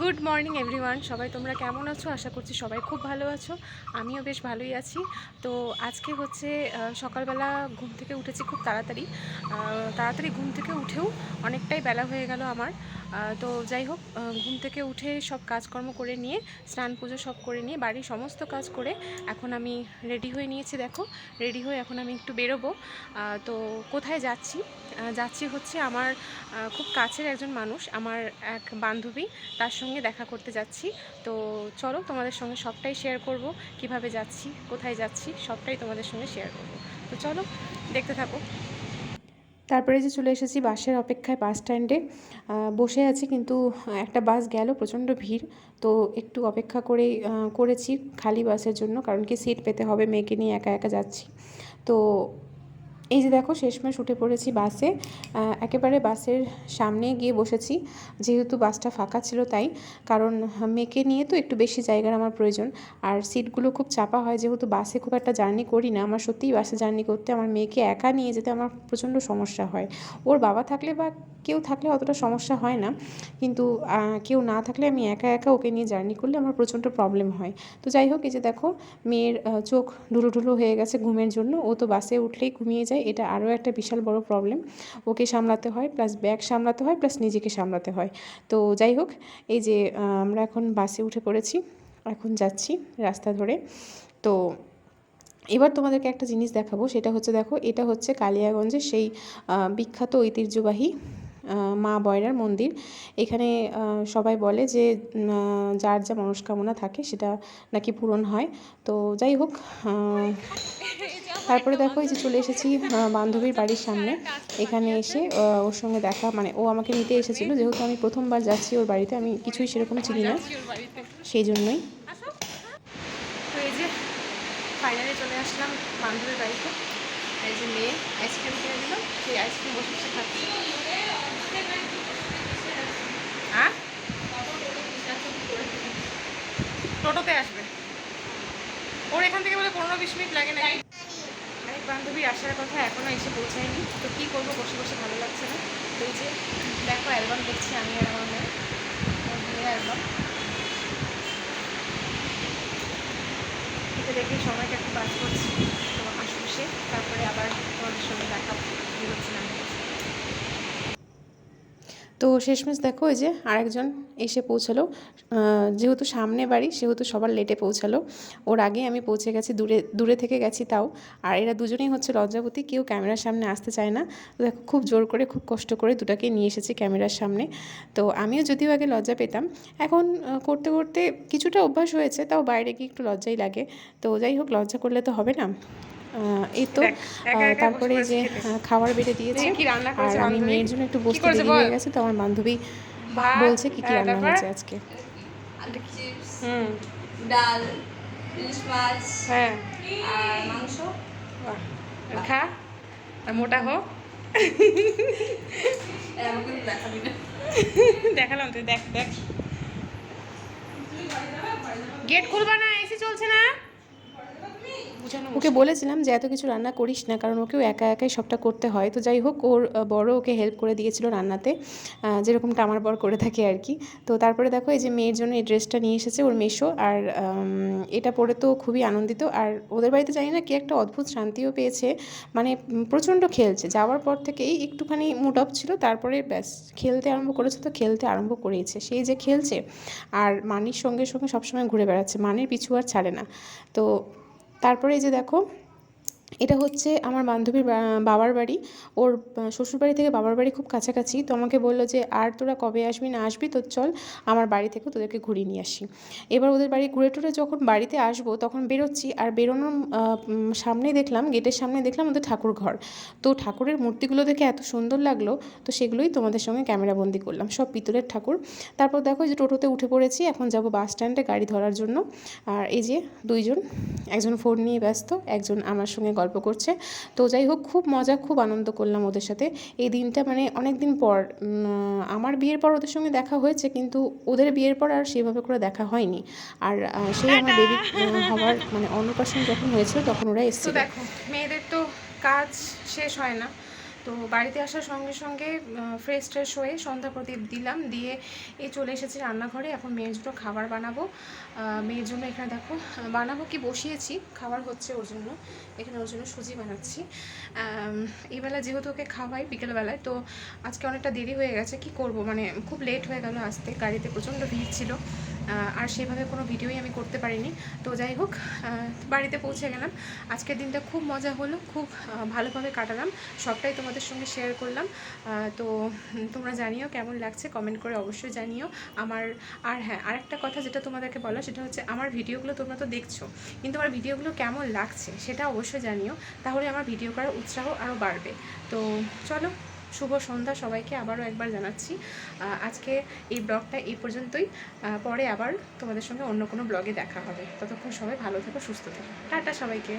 Good morning everyone সবাই তোমরা কেমন আছো? আশা করছি সবাই খুব ভালো আছো। আমিও বেশ ভালোই আছি। তো আজকে হচ্ছে সকালবেলা ঘুম থেকে উঠেছি খুব তাড়াতাড়ি। তাড়াতাড়ি ঘুম থেকে উঠেও অনেকটাই বেলা হয়ে গেল আমার। তো যাই হোক ঘুম থেকে উঠে সব কাজকর্ম করে নিয়ে, স্নান পুজো সব করে নিয়ে, বাড়ির সমস্ত কাজ করে এখন আমি রেডি হয়ে নিয়েছি, দেখো। রেডি হয়ে এখন আমি একটু বেরোবো। তো কোথায় যাচ্ছি? যাচ্ছি হচ্ছে আমার খুব কাছের একজন মানুষ, আমার এক বান্ধবী, তার সঙ্গে দেখা করতে যাচ্ছি। তো চলো তোমাদের সঙ্গে সবটাই শেয়ার করব, কীভাবে যাচ্ছি, কোথায় যাচ্ছি, সবটাই তোমাদের সঙ্গে শেয়ার করব। তো চলো, দেখতে থাকো। তারপরে যে চলে এসেছি বাসের অপেক্ষায় বাস স্ট্যান্ডে বসে আছি কিন্তু একটা বাস গেল, প্রচণ্ড ভিড়। তো একটু অপেক্ষা করে করেছি খালি বাসের জন্য, কারণ কি সিট পেতে হবে মেয়েকে নিয়ে একা একা যাচ্ছি। তো এই যে দেখো, শেষমেশ উঠে পড়েছি বাসে। একেবারে বাসের সামনে গিয়ে বসেছি। যেহেতু বাসটা ফাঁকা ছিল তাই, কারণ মেয়েকে নিয়ে তো একটু বেশি জায়গার আমার প্রয়োজন। আর সিটগুলো খুব চাপা হয়, যেহেতু বাসে খুব একটা জার্নি করি না। আমার সত্যিই বাসে জার্নি করতে, আমার মেয়েকে একা নিয়ে যেতে আমার প্রচণ্ড সমস্যা হয়। ওর বাবা থাকলে বা কেউ থাকলে অতটা সমস্যা হয় না। কিন্তু কেউ না থাকলে আমি একা একা ওকে নিয়ে জার্নি করলে আমার প্রচণ্ড প্রবলেম হয়। তো যাই হোক, এই যে দেখো, মেয়ের চোখ ঢুলো ঢুলো হয়ে গেছে ঘুমের জন্য। ও তো বাসে উঠলেই ঘুমিয়ে যায়। এটা আরও একটা বিশাল বড় প্রবলেম ওকে সামলাতে হয় প্লাস ব্যাগ সামলাতে হয় প্লাস নিজেকে সামলাতে হয়। তো যাই হোক, এই যে আমরা এখন বাসে উঠে পড়েছি। এখন যাচ্ছি রাস্তা ধরে। তো এবার তোমাদেরকে একটা জিনিস দেখাবো। সেটা হচ্ছে, দেখো, এটা হচ্ছে কালিয়াগঞ্জের সেই বিখ্যাত ঐতিহ্যবাহী মা বয়রার মন্দির। এখানে সবাই বলে যে যার যা মনস্কামনা থাকে সেটা নাকি পূরণ হয়। তো যাই হোক তারপরে দেখো এই যে চলে এসেছি বান্ধবীর বাড়ির সামনে। এখানে এসে ওর সঙ্গে দেখা মানে ও আমাকে নিতে এসেছিল। যেহেতু আমি প্রথমবার যাচ্ছি ওর বাড়িতে, আমি কিছুই সেরকম চিনি না। সেই জন্যই। ফাইনালি চলে আসলাম বান্ধবীর বাড়িতে। এই যে মেয়ে আইসক্রিম কিনে দিল। সেই আইসক্রিম বসে বসে খাচ্ছি। টোটোতে আসবে। ওর এখান থেকে বলে পনেরো বিশ মিনিট লাগে না আরেক বান্ধবী আসার কথা এখনও এসে পৌঁছায়নি। তো কী করব? বসে বসে ভালো লাগছে না। তো যে, দেখো অ্যালবাম দেখছি আমি আর আমার মেয়ে। অ্যালবাম। এটা দেখে সময়টা একটু বাস করছি। তো আসব সে। তারপরে আবার তোমাদের সঙ্গে দেখা হচ্ছে। তো শেষমেশ দেখো এই যে আরেকজন এসে পৌঁছালো। যেহেতু সামনে বাড়ি, সেহেতু সবার লেটে পৌঁছালো। ওর আগে আমি পৌঁছে গেছি, দূরে দূরে থেকে গেছি তাও। আর এরা দুজনেই হচ্ছে লজ্জাবতী, কেউ ক্যামেরার সামনে আসতে চায় না। দেখো খুব জোর করে, খুব কষ্ট করে দুটাকে নিয়ে এসেছি ক্যামেরার সামনে। তো আমিও যদিও আগে লজ্জা পেতাম, এখন করতে করতে কিছুটা অভ্যাস হয়েছে, তাও বাইরে গিয়ে একটু লজ্জাই লাগে। তো যাই হোক, লজ্জা করলে তো হবে না। এই তো তারপরে যে আহ, খাবার বেড়ে দিয়েছে কি রান্না আর করেছে আমি মেয়ের জন্য একটু বসতে দেরি হয়ে গেছে তো আমার বান্ধবী বলছে কি কি হ্যাঁ, রান্না? হয়েছে আজকে। হুম। ডাল ইলিশ মাছ হ্যাঁ। আর মাংস। খা আর মোটা হো। এ, তো দেখালাম তুই দেখ দেখ। গেট খুলবা না? এসি চলছে না? ওকে বলেছিলাম যে এত কিছু রান্না করিস না কারণ ওকেও একা একাই সবটা করতে হয়। তো যাই হোক ওর বড় ওকে হেল্প করে দিয়েছিল রান্নাতে যেরকমটা আমার বর করে থাকে আর কি। তো তারপরে দেখো এই যে মেয়ের জন্য এই ড্রেসটা নিয়ে এসেছে ওর মেশো আর এটা পরে তো খুবই আনন্দিত। আর ওদের বাড়িতে জানি না কি একটা অদ্ভুত শান্তিও পেয়েছে। মানে প্রচণ্ড খেলছে। যাওয়ার পর থেকেই একটুখানি মুড অফ ছিল তারপরে ব্যাস খেলতে আরম্ভ করেছে তো খেলতে আরম্ভ করেছে সেই যে খেলছে আর মানির সঙ্গে সঙ্গে সবসময় ঘুরে বেড়াচ্ছে। মানির পিছু আর ছাড়ে না। তো তারপরে এই যে দেখো এটা হচ্ছে আমার বান্ধবীর বাবার বাড়ি। ওর শ্বশুর বাড়ি থেকে বাবার বাড়ি খুব কাছাকাছি। তো আমাকে বলল যে, আর তোরা কবে আসবি, না আসবি, তো চল আমার বাড়ি থেকে তোদেরকে ঘুরিয়ে নিয়ে আসি। এবার ওদের বাড়ি ঘুরে টুরে যখন বাড়িতে আসব, তখন বেরোচ্ছি আর বেরোনোর সামনে দেখলাম, গেটের সামনে দেখলাম ওদের ঠাকুর ঘর। তো ঠাকুরের মূর্তিগুলো দেখে এত সুন্দর লাগল, তো সেগুলোই তোমাদের সঙ্গে ক্যামেরাবন্দি করলাম, সব পিতলের ঠাকুর। তারপর দেখো যে টোটোতে উঠে পড়েছি, এখন যাব বাস স্ট্যান্ডে গাড়ি ধরার জন্য। আর এই যে দুইজন, একজন ফোন নিয়ে ব্যস্ত, একজন আমার সঙ্গে গল্প করছে। তো যাই হোক খুব মজা খুব আনন্দ করলাম ওদের সাথে। এই দিনটা মানে অনেক দিন পর আমার বিয়ের পর ওদের সঙ্গে দেখা হয়েছে কিন্তু ওদের বিয়ের পর আর সেভাবে করে দেখা হয়নি। আর সেই আমার বেবি হওয়ার মানে অন্নপ্রাশন যখন হয়েছিল তখন ওরা এসেছিল। দেখো মেয়েদের তো কাজ শেষ হয় না। তো বাড়িতে আসার সঙ্গে সঙ্গে ফ্রেশ ট্রেশ হয়ে সন্ধ্যা প্রদীপ দিলাম দিয়ে এই চলে এসেছি রান্নাঘরে। এখন মেয়ের জন্য খাবার বানাবো। মেয়ের জন্য এখানে দেখো বানাবো কি বসিয়েছি খাবার হচ্ছে ওর জন্য। এখানে ওর জন্য সুজি বানাচ্ছি। আম, এই বেলা যেহেতু ওকে খাওয়াই বিকেলবেলায় তো আজকে অনেকটা দেরি হয়ে গেছে কি করব? মানে খুব লেট হয়ে গেল আসতে গাড়িতে প্রচণ্ড ভিড় ছিল। আর সেভাবে কোনো ভিডিওই আমি করতে পারিনি। তো যাই হোক বাড়িতে পৌঁছে গেলাম। আজকের দিনটা খুব মজা হলো, খুব ভালোভাবে কাটালাম। সবটাই তোমাদের সঙ্গে শেয়ার করলাম। তো তোমরা জানিও কেমন লাগছে? কমেন্ট করে অবশ্যই জানিও। আমার, আর হ্যাঁ আরেকটা কথা যেটা তোমাদেরকে বলা, সেটা হচ্ছে আমার ভিডিওগুলো তোমরা তো দেখছ, কিন্তু আমার ভিডিওগুলো কেমন লাগছে, সেটা অবশ্যই জানিও। তাহলে আমার ভিডিও করার উৎসাহ আরও বাড়বে। তো, চলো শুভ সন্ধ্যা সবাইকে আবারও একবার জানাচ্ছি। আজকে এই ব্লগটা এই পর্যন্তই। পরে আবার তোমাদের সঙ্গে অন্য কোনো ব্লগে দেখা হবে। ততক্ষণ সবাই ভালো থেকো, সুস্থ থেকো। টাটা সবাইকে।